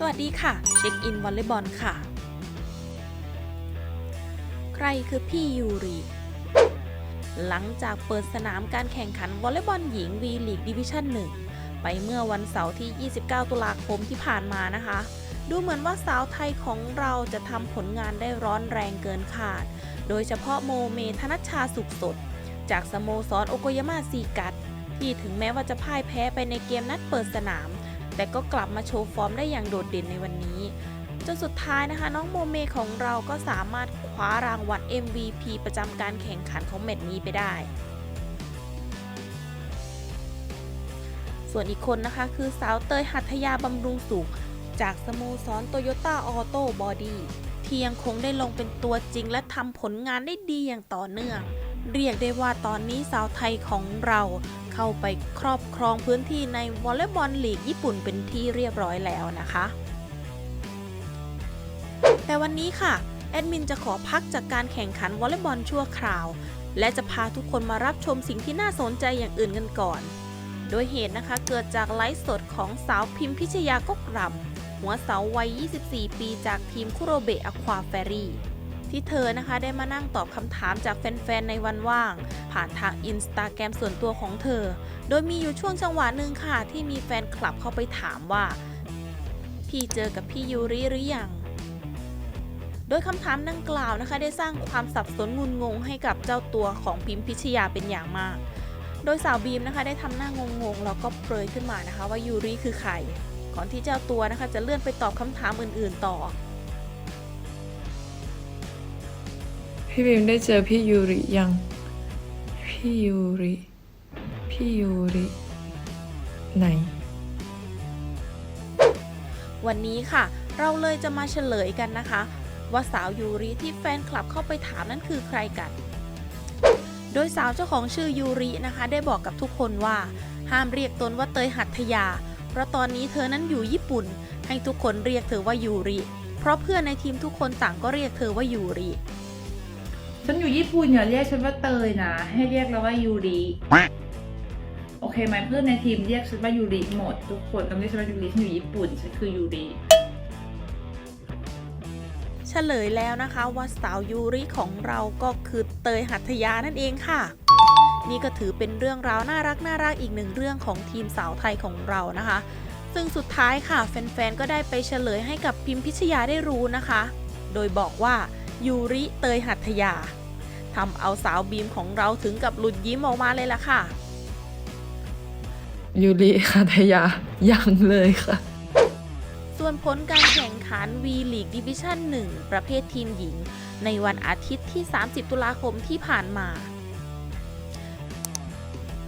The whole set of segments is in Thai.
สวัสดีค่ะ เช็คอินวอลเลย์บอลค่ะ ใครคือพี่ยูริ หลังจากเปิดสนามการแข่งขันวอลเลย์บอลหญิงวีลีกดิวิชั่น1 ไปเมื่อวันเสาร์ที่ 29 ตุลาคมที่ผ่านมานะคะ ดูเหมือนว่าสาวไทยของเราจะทำผลงานได้ร้อนแรงเกินขาด โดยเฉพาะโมเมธนัชชาสุขสด จากสโมสรโอโกยาม่าซีกัตที่ถึงแม้ว่าจะพ่ายแพ้ไปในเกมนัดเปิดสนาม แต่ก็กลับมาโชว์ฟอร์มได้อย่างโดดเด่นในวันนี้ จนสุดท้ายนะคะน้องโมเมของเราก็สามารถคว้ารางวัล MVP ประจำการแข่งขันของแมตช์นี้ไปได้ ส่วนอีกคนนะคะคือสาวเตยหัตถยาบำรุงสุข จากสโมสรโตโยต้าออโต้บอดี้ที่ยังคงได้ลงเป็นตัวจริงและทำผลงานได้ดีอย่างต่อเนื่อง เรียกได้ว่าตอนนี้สาวไทยของเราเข้าไปครอบครองพื้นที่ในวอลเลย์บอลลีกญี่ปุ่นเป็นที่เรียบร้อยแล้วนะคะ แต่วันนี้ค่ะ แอดมินจะขอพักจากการแข่งขันวอลเลย์บอลชั่วคราว และจะพาทุกคนมารับชมสิ่งที่น่าสนใจอย่างอื่นกันก่อน โดยเหตุนะคะเกิดจากไลฟ์สดของสาวพิมพิชยากกรำหัวเสาวัย 24 ปีจากทีมคุโรเบะอควาแฟรี่ ที่เธอนะคะได้มานั่งตอบคำถามจากแฟนๆในวันว่าง ผ่านทางอินสตาแกรมส่วนตัวของเธอ โดยมีอยู่ช่วงจังหวะหนึ่งค่ะ ที่มีแฟนคลับเข้าไปถามว่า พี่เจอกับพี่ยูริหรือยังโดยคำถามดังกล่าวนะคะได้สร้างความสับสนงุนงงให้กับเจ้าตัวของพิมพิชยาเป็นอย่างมาก โดยสาวบีมนะคะได้ทำหน้างงงแล้วก็เปรยขึ้นมานะคะว่ายูริคือใคร ก่อนที่เจ้าตัวนะคะจะเลื่อนไปตอบคำถามอื่นๆต่อ พี่บิมได้เจอพี่ยูริยัง พี่ยูริ พี่ยูริ ไหน วันนี้ค่ะ เราเลยจะมาเฉลยกันนะคะ ว่าสาวยูริที่แฟนคลับเข้าไปถามนั้นคือใครกัน โดยสาวเจ้าของชื่อยูรินะคะ ได้บอกกับทุกคนว่า ห้ามเรียกตนว่าเตยหัตถยา เพราะตอนนี้เธอนั้นอยู่ญี่ปุ่น ให้ทุกคนเรียกเธอว่ายูริ เพราะเพื่อนในทีมทุกคนต่างก็เรียกเธอว่ายูริ ฉันอยู่ญี่ปุ่นอย่าเรียกฉันว่าเตยนะ ให้เรียกเราว่ายูริโอเคไหมเพื่อนในทีมเรียกฉันว่ายูริหมด ทุกคนต้องเรียกฉันว่ายูริฉันอยู่ญี่ปุ่นฉันคือยูริเฉลยแล้วนะคะว่าสาวยูริของเราก็คือเตยหัตถยานั่นเองค่ะ นี่ก็ถือเป็นเรื่องราวน่ารักน่ารักอีกหนึ่งเรื่องของทีมสาวไทยของเรานะคะ ซึ่งสุดท้ายค่ะแฟนๆก็ได้ไปเฉลยให้กับพิมพิชยาได้รู้นะคะ โดยบอกว่า ยูริเตยหัตถยาทำเอาสาวบีมของเราถึงกับหลุดยิ้มออกมาเลยล่ะค่ะ ยูริคาทยายังเลยค่ะ ส่วนผลการแข่งขัน V League Division 1ประเภททีมหญิง ในวันอาทิตย์ที่ 30 ตุลาคมที่ผ่านมา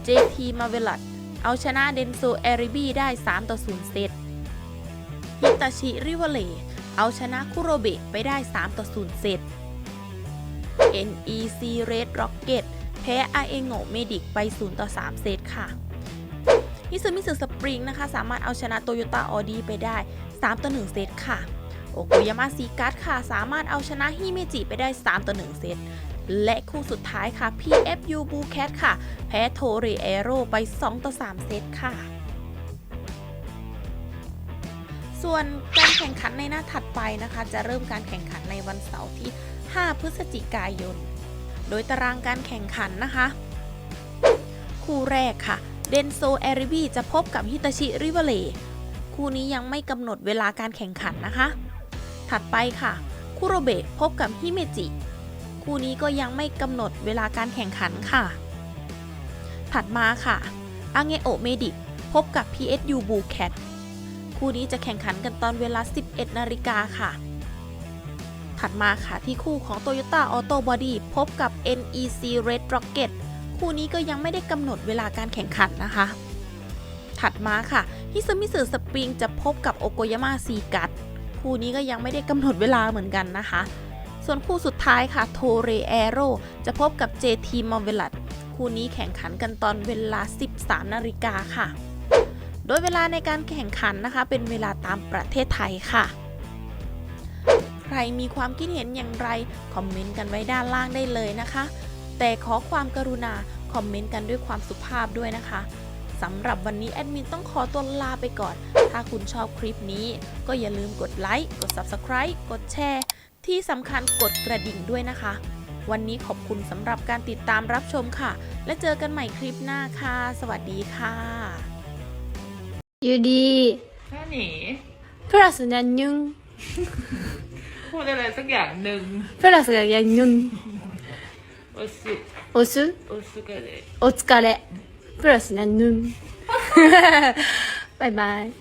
JT m a v e l a t เอาชนะเดนโซเอริบีได้ 3 ต่อ 0 เซตฮิตาชิ ริว a เล เอาชนะคุโรเบะไปได้ 3 ต่อ 0 เซต NEC Red Rocket แพ้อาเอโงเมดิกไป 0 ต่อ 3 เซตค่ะมิซูมิสึสปริงนะคะ สามารถเอาชนะโตโยต้าออดีไปได้ 3 ต่อ 1 เซตค่ะ โอโกยาม่าซีกัสค่ะ สามารถเอาชนะฮิเมจิไปได้ 3 ต่อ 1 เซต และคู่สุดท้ายค่ะ PFU b u c a t ค่ะ แพ้โทเรเอโรไป 2 ต่อ 3 เซตค่ะ ส่วนการ แข่งขันในหน้าถัดไปนะคะ จะเริ่มการแข่งขันในวันเสาร์ที่ 5 พฤศจิกายน โดยตารางการแข่งขันนะคะ คู่แรกค่ะเดนโซเอริบีจะพบกับฮิตาชิริวเลคู่นี้ยังไม่กำหนดเวลาการแข่งขันนะคะ ถัดไปค่ะคุโรเบะพบกับฮิเมจิ คู่นี้ก็ยังไม่กำหนดเวลาการแข่งขันค่ะ ถัดมาค่ะอังเงโอเมดิพบกับ PSU b u c a t คู่นี้จะแข่งขันกันตอนเวลา 11 นาฬิกาค่ะ ถัดมาค่ะที่คู่ของ Toyota Auto Body พบกับ NEC Red Rocket คู่นี้ก็ยังไม่ได้กำหนดเวลาการแข่งขันนะคะ ถัดมาค่ะฮิซมิสึสปริงจะพบกับโอโกยาม่าซีกัตคู่นี้ก็ยังไม่ได้กำหนดเวลาเหมือนกันนะคะ ส่วนคู่สุดท้ายค่ะโทเรเอโรจะพบกับ JT m a v e l a t คู่นี้แข่งขันกันตอนเวลา 13 นาฬิกาค่ะ โดยเวลาในการแข่งขันนะคะ เป็นเวลาตามประเทศไทยค่ะ ใครมีความคิดเห็นอย่างไร คอมเมนต์กันไว้ด้านล่างได้เลยนะคะ แต่ขอความกรุณาคอมเมนต์กันด้วยความสุภาพด้วยนะคะสำหรับวันนี้แอดมินต้องขอตัวลาไปก่อน ถ้าคุณชอบคลิปนี้ ก็อย่าลืมกดไลค์ กด Subscribe กดแชร์ ที่สำคัญกดกระดิ่งด้วยนะคะ วันนี้ขอบคุณสำหรับการติดตามรับชมค่ะ และเจอกันใหม่คลิปหน้าค่ะ สวัสดีค่ะ 유리. 아니? 플러스 안녕. พูดอะไรสักอย่างหนึ่ง 플러스 안녕 โอสุ 오수. โอสุกะเลย 오츠카레 플러스 안녕. 바이바이.